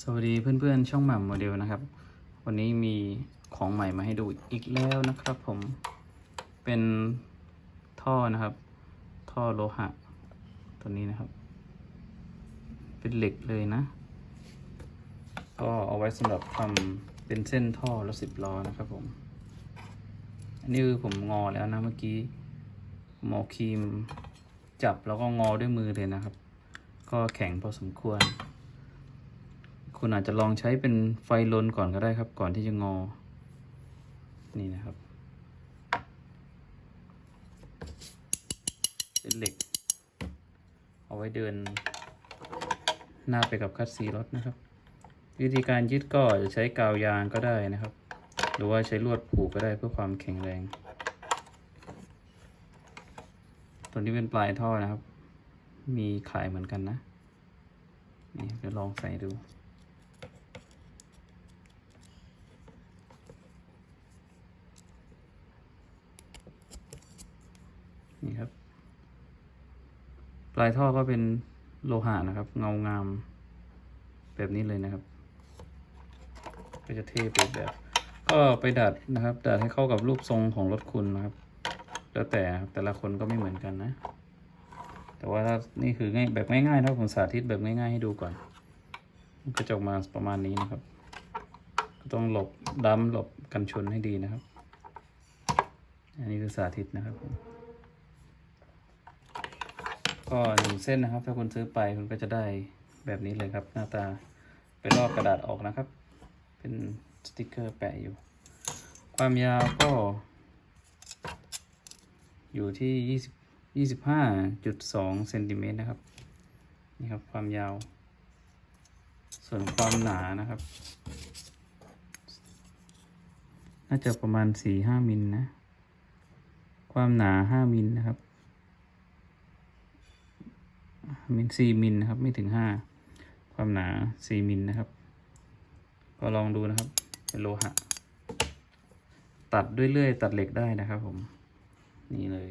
สวัสดีเพื่อนๆ ช่องหม่ำโมเดลนะครับ วันนี้มีของใหม่มาให้ดูอีกแล้วนะครับผมเป็นท่อนะครับ ท่อโลหะ ตัวนี้นะครับ เป็นเหล็กเลยนะ ก็เอาไว้สำหรับทำเป็นเส้นท่อแล้วสิบล้อนะครับผม อันนี้คือผมงอแล้วนะเมื่อกี้หมอครีมจับแล้วก็งอด้วยมือเลยนะครับ ก็แข็งพอสมควร คุณอาจจะลองใช้เป็นไฟลนก่อนก็ได้ครับ ก่อนที่จะงอ นี่นะครับเป็นเหล็ก เอาไว้เดิน หน้าไปกับคัสซีรถนะครับ วิธีการยึดก็จะใช้กาวยางก็ได้นะครับ หรือว่าใช้ลวดผูกก็ได้เพื่อความแข็งแรงตัวนี้เป็นปลายท่อนะครับ มีขายเหมือนกันนะ นี่เดี๋ยวลองใส่ดู นี่ครับ ปลายท่อก็เป็นโลหะนะครับ เงางาม แบบนี้เลยนะครับ ก็จะเท่ไปแบบ ก็ไปดัดนะครับ ดัดให้เข้ากับรูปทรงของรถคุณนะครับ แล้วแต่แต่ละคนก็ไม่เหมือนกันนะ แต่ว่าถ้านี่คือง่ายแบบง่ายๆนะผมสาธิตแบบง่ายๆให้ดูก่อนก็จะออกมาประมาณนี้นะครับ ก็ต้องหลบดัมหลบกันชนให้ดีนะครับ อันนี้คือสาธิตนะครับผม ก็หนึ่งเส้นนะครับ ถ้าคุณซื้อไปคุณก็จะได้แบบนี้เลยครับ หน้าตาไปลอกกระดาษออกนะครับ เป็นสติกเกอร์แปะอยู่ ความยาวก็ อยู่ที่ยี่สิบยี่สิบห้าจุดสองเซนติเมตรนะครับ นี่ครับความยาว ส่วนความหนานะครับ น่าจะประมาณสี่ห้ามิลนะ ความหนาห้ามิลนะครับ มิลสี่มิลนะครับ ไม่ถึงห้าความหนาสี่มิลนะครับ ก็ลองดูนะครับ เป็นโลหะ ตัดด้วยเลื่อยตัดเหล็กได้นะครับผม นี่เลย